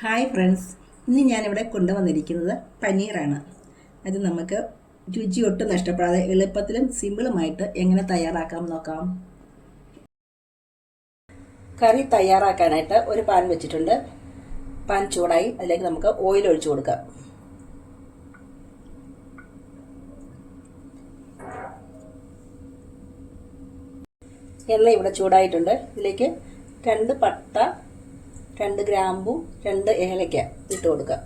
Hi friends ഇന്ന് ഞാനിവിടെ കൊണ്ടുവന്നിരിക്കുന്നത് പനീറാണ്. അത് നമുക്ക് രുചി ഒട്ടും നഷ്ടപ്പെടാതെ എളുപ്പത്തിലും സിമ്പിളുമായിട്ട് എങ്ങനെ തയ്യാറാക്കാം നോക്കാം. കറി തയ്യാറാക്കാനായിട്ട് ഒരു പാൻ വെച്ചിട്ടുണ്ട്. പാൻ ചൂടായി അതിലേക്ക് നമുക്ക് ഓയിൽ ഒഴിച്ചു കൊടുക്കാം. എണ്ണ ഇവിടെ ചൂടായിട്ടുണ്ട്. ഇതിലേക്ക് രണ്ട് പട്ട രണ്ട് ഗ്രാമ്പു രണ്ട് ഏലക്ക ഇട്ട് കൊടുക്കുക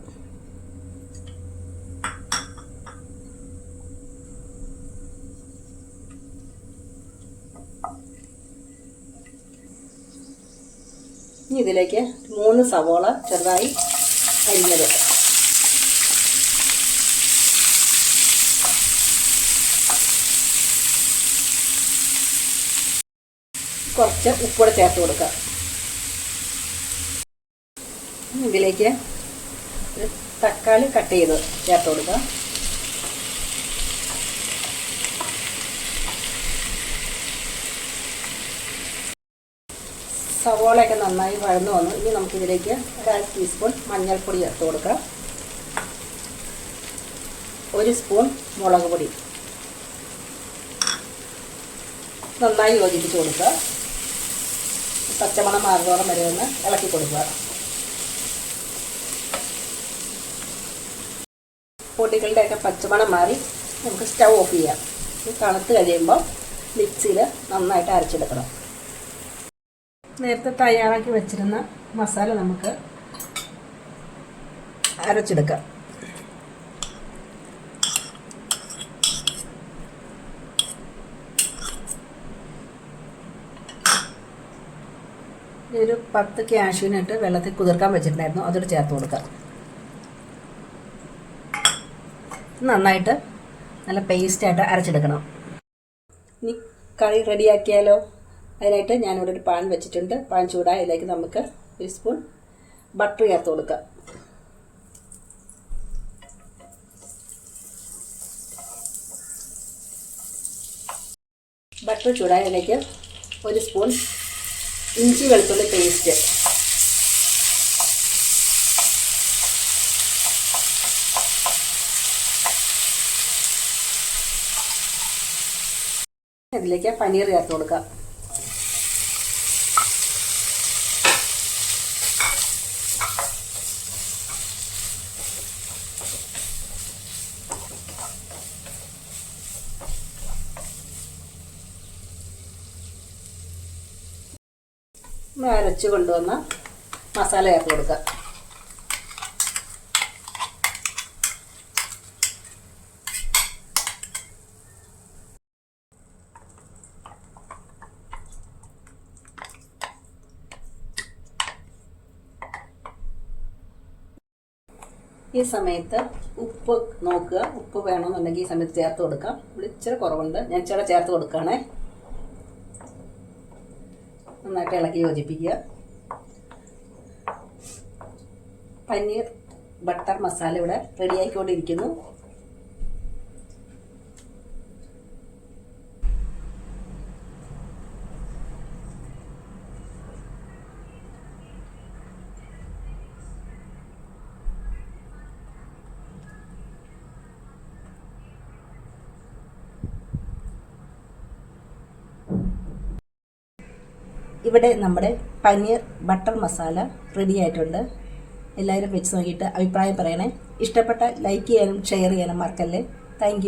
ഇനി ഇതിലേക്ക് മൂന്ന് സവോള ചെറുതായി അരിഞ്ഞത്. കുറച്ച് ഉപ്പൂടെ ചേർത്ത് കൊടുക്കുക ഇതിലേക്ക് തക്കാളി കട്ട് ചെയ്ത് ചേർത്ത് കൊടുക്കുക സവോളയൊക്കെ നന്നായി വഴന്നു വന്നു. ഇനി നമുക്കിതിലേക്ക് ഒരു അര ടീസ്പൂൺ മഞ്ഞൾപ്പൊടി ചേർത്ത് കൊടുക്കാം. ഒരു സ്പൂൺ മുളക് പൊടി. നന്നായി യോജിപ്പിച്ച് കൊടുക്കുക. പച്ചമണം മാറുന്നോളം വരെ ഒന്ന് ഇളക്കി കൊടുക്കുക. പൊടികളുടെയൊക്കെ പച്ചമണം മാറി നമുക്ക് സ്റ്റൗ ഓഫ് ചെയ്യാം. തണുത്ത് കഴിയുമ്പോൾ മിക്സിയിൽ നന്നായിട്ട് അരച്ചെടുക്കണം. നേരത്തെ തയ്യാറാക്കി വെച്ചിരുന്ന മസാല നമുക്ക് അരച്ചെടുക്കാം. ഒരു പത്ത് ക്യാഷ്യൂനിട്ട് വെള്ളത്തിൽ കുതിർക്കാൻ വെച്ചിട്ടുണ്ടായിരുന്നു. അതോട് ചേർത്ത് കൊടുക്കാം. നന്നായിട്ട് നല്ല പേസ്റ്റായിട്ട് അരച്ചെടുക്കണം. ഇനി കറി റെഡിയാക്കിയാലോ അതിനായിട്ട് ഞാനിവിടെ ഒരു പാൻ വെച്ചിട്ടുണ്ട്. പാൻ ചൂടായ ഇതിലേക്ക് നമുക്ക് ഒരു സ്പൂൺ ബട്ടർ ചേർത്ത് കൊടുക്കാം. ബട്ടർ ചൂടായ ഇതിലേക്ക് ഒരു സ്പൂൺ ഇഞ്ചി വെളുത്തുള്ളി പേസ്റ്റ് അതിലേക്ക് പനീർ ചേർത്ത് കൊടുക്കാം. അരച്ച് കൊണ്ടുവന്ന മസാല ചേർത്ത് കൊടുക്കുക ഈ സമയത്ത് ഉപ്പ് നോക്കുക. ഉപ്പ് വേണമെന്നുണ്ടെങ്കിൽ ഈ സമയത്ത് ചേർത്ത് കൊടുക്കാം. ഇച്ചിരി കുറവുണ്ട്. ഞാൻ ചില ചേർത്ത് കൊടുക്കുകയാണേ. നന്നായിട്ട് ഇളക്കി യോജിപ്പിക്കുക. പനീർ ബട്ടർ മസാല ഇവിടെ റെഡിയായിക്കൊണ്ടിരിക്കുന്നു ഇവിടെ നമ്മുടെ പനീർ ബട്ടർ മസാല റെഡി ആയിട്ടുണ്ട്. എല്ലാവരും വെച്ച് നോക്കിയിട്ട് അഭിപ്രായം പറയണേ. ഇഷ്ടപ്പെട്ട ലൈക്ക് ചെയ്യാനും ഷെയർ ചെയ്യാനും മറക്കല്ലേ. താങ്ക്